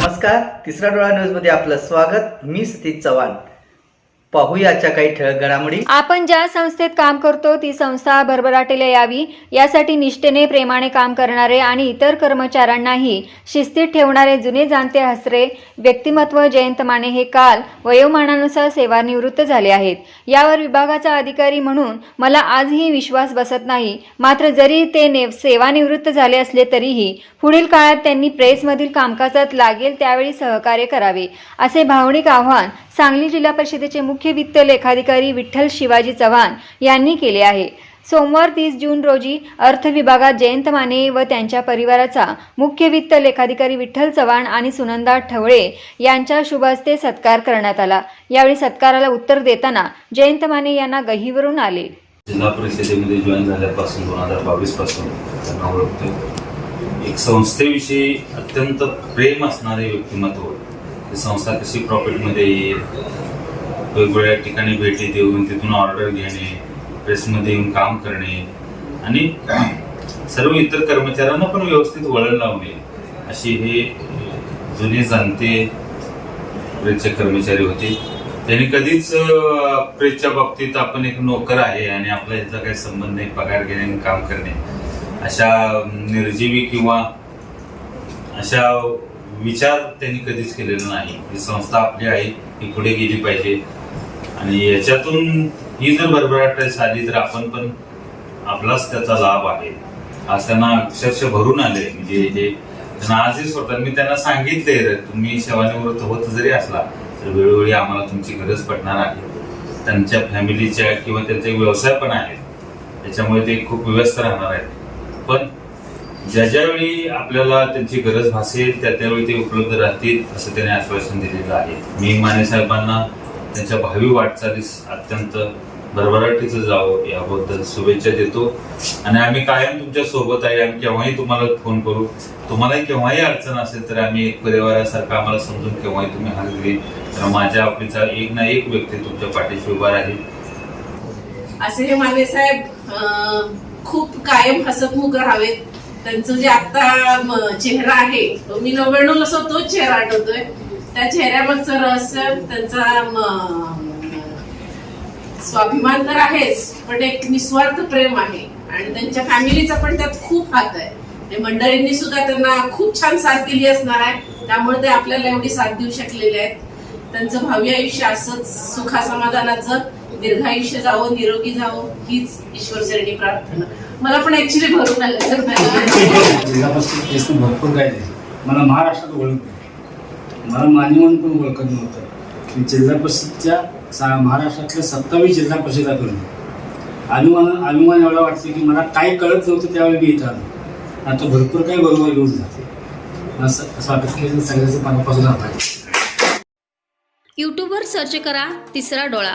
नमस्कार तिसरा डोळा न्यूजमध्ये आपलं स्वागत. मी सतीश चव्हाण. पाहूयाच्या काही ठळक घडामोडी. आपण ज्या संस्थेत काम करतो ती संस्था भरभराटीला यावी. यासाठी निष्ठेने प्रेमाने काम करणारे आणि इतर कर्मचाऱ्यांनाही शिस्तीत ठेवणारे जुने जाणते हसरे व्यक्तिमत्व जयंत माने हे काल वयोमानानुसार सेवानिवृत्त झाले आहेत. यावर विभागाचा अधिकारी म्हणून मला आजही विश्वास बसत नाही. मात्र जरी ते ने सेवानिवृत्त झाले असले तरीही पुढील काळात त्यांनी प्रेसमधील कामकाजात लागेल त्यावेळी सहकार्य करावे असे भावनिक आव्हान सांगली जिल्हा परिषदेचे मुख्य मुख्य वित्त लेखाधिकारी विठ्ठल शिवाजी चव्हाण यांनी केले आहे. सोमवार तीस जून रोजी अर्थ विभागात जयंत माने व त्यांच्या परिवाराचा मुख्य वित्त लेखाधिकारी विठ्ठल चव्हाण आणि सुनंदा ठवळे यांच्या शुभ हस्ते सत्कार करण्यात आला. यावेळी सत्काराला उत्तर देताना जयंत माने यांना गहीवरून आले. जिल्हा परिषदेमध्ये जॉईन झाल्यापासून दोन हजार बावीसपासून त्यांना ओळखतो एक संस्थेविषयी अत्यंत प्रेम असणारे व्यक्तिमत्व. संस्था कशी प्रॉफिटमध्ये येईल? वेगवेगळ्या ठिकाणी भेटी देऊन तिथून ऑर्डर घेणे प्रेसमध्ये येऊन काम करणे आणि सर्व इतर कर्मचाऱ्यांना पण व्यवस्थित वळण लावणे. अशी हे जुने जाणते प्रेसचे कर्मचारी होते. त्यांनी कधीच प्रेसच्या बाबतीत आपण एक नोकर आहे आणि आपला याचा काही संबंध नाही पगार घेणे आणि काम करणे. अशा निर्जीवी किंवा अशा विचार त्यांनी कधीच केलेला नाही. ही संस्था आपली आहे ही पुढे गेली पाहिजे. आणि याच्यातून ही जर भरभराट झाली तर आपण पण आपलाच त्याचा लाभ आहे. आज त्यांना अक्षरशः भरून आले. म्हणजे हे त्यांना आजही स्वतः मी त्यांना सांगितले तुम्ही सेवानिवृत्त होत जरी असला तर वेळोवेळी आम्हाला तुमची गरज पडणार आहे. त्यांच्या फॅमिलीच्या किंवा त्यांचे व्यवसाय पण आहेत त्याच्यामुळे ते खूप व्यस्त राहणार आहेत. पण ज्या ज्यावेळी आपल्याला त्यांची गरज भासेल त्या त्यावेळी ते उपलब्ध राहतील असं त्याने आश्वासन दिलेलं आहे. मी माने साहेबांना त्यांच्या भावी वाटचालीस अत्यंत भरभराटीचं जावं याबद्दल शुभेच्छा देतो. आणि आम्ही कायम तुमच्यासोबत आहे आम्ही केव्हाही तुम्हाला फोन करू. तुम्हालाही केव्हाही अडचण असेल तर आम्ही एक परिवारासारखं आम्हाला समजून केव्हाही तुम्ही हात दिली. तर माझ्या आपलीचा एक ना एक व्यक्ती तुमच्या पाठीशी उभा राहील. असे हे माने साहेब खूप कायम हसतमुख राहावेत. त्यांचं जे आता चेहरा आहे तो मी नव्याण्णव असो तोच चेहरा आठवतोय. त्या चेहऱ्यामागचं रहस्य त्यांचा स्वाभिमान तर आहेच पण एक निस्वार्थ प्रेम आहे. आणि त्यांच्या फॅमिलीचा पण त्यात खूप हात आहे. आणि मंडळींनी सुद्धा त्यांना खूप छान साथ दिली असणार आहे. त्यामुळे ते आपल्याला एवढी साथ देऊ शकलेले आहेत. त्यांचं भावी आयुष्य असंच सुखासमाधानाचं दीर्घायुष्य जावं निरोगी जावं हीच ईश्वरचरणी प्रार्थना. मला पण ऍक्च्युली भरून आलं. सर भरपूर काय मला महाराष्ट्रात ओळख मला मान्यवन पण ओळखत नव्हतं. मी जिल्हा परिषदच्या सा महाराष्ट्रातल्या सत्तावीस जिल्हा परिषदा करून. अभिमान अभिमान एवढा वाटते की मला काय कळत नव्हतं त्यावेळी मी इथं आलो. आता भरपूर काही बरोबर घेऊन जाते. असं असं वाटत की सगळ्याचं पाण्यापासून आहे यूट्यूबवर सर्च करा तिसरा डोळा.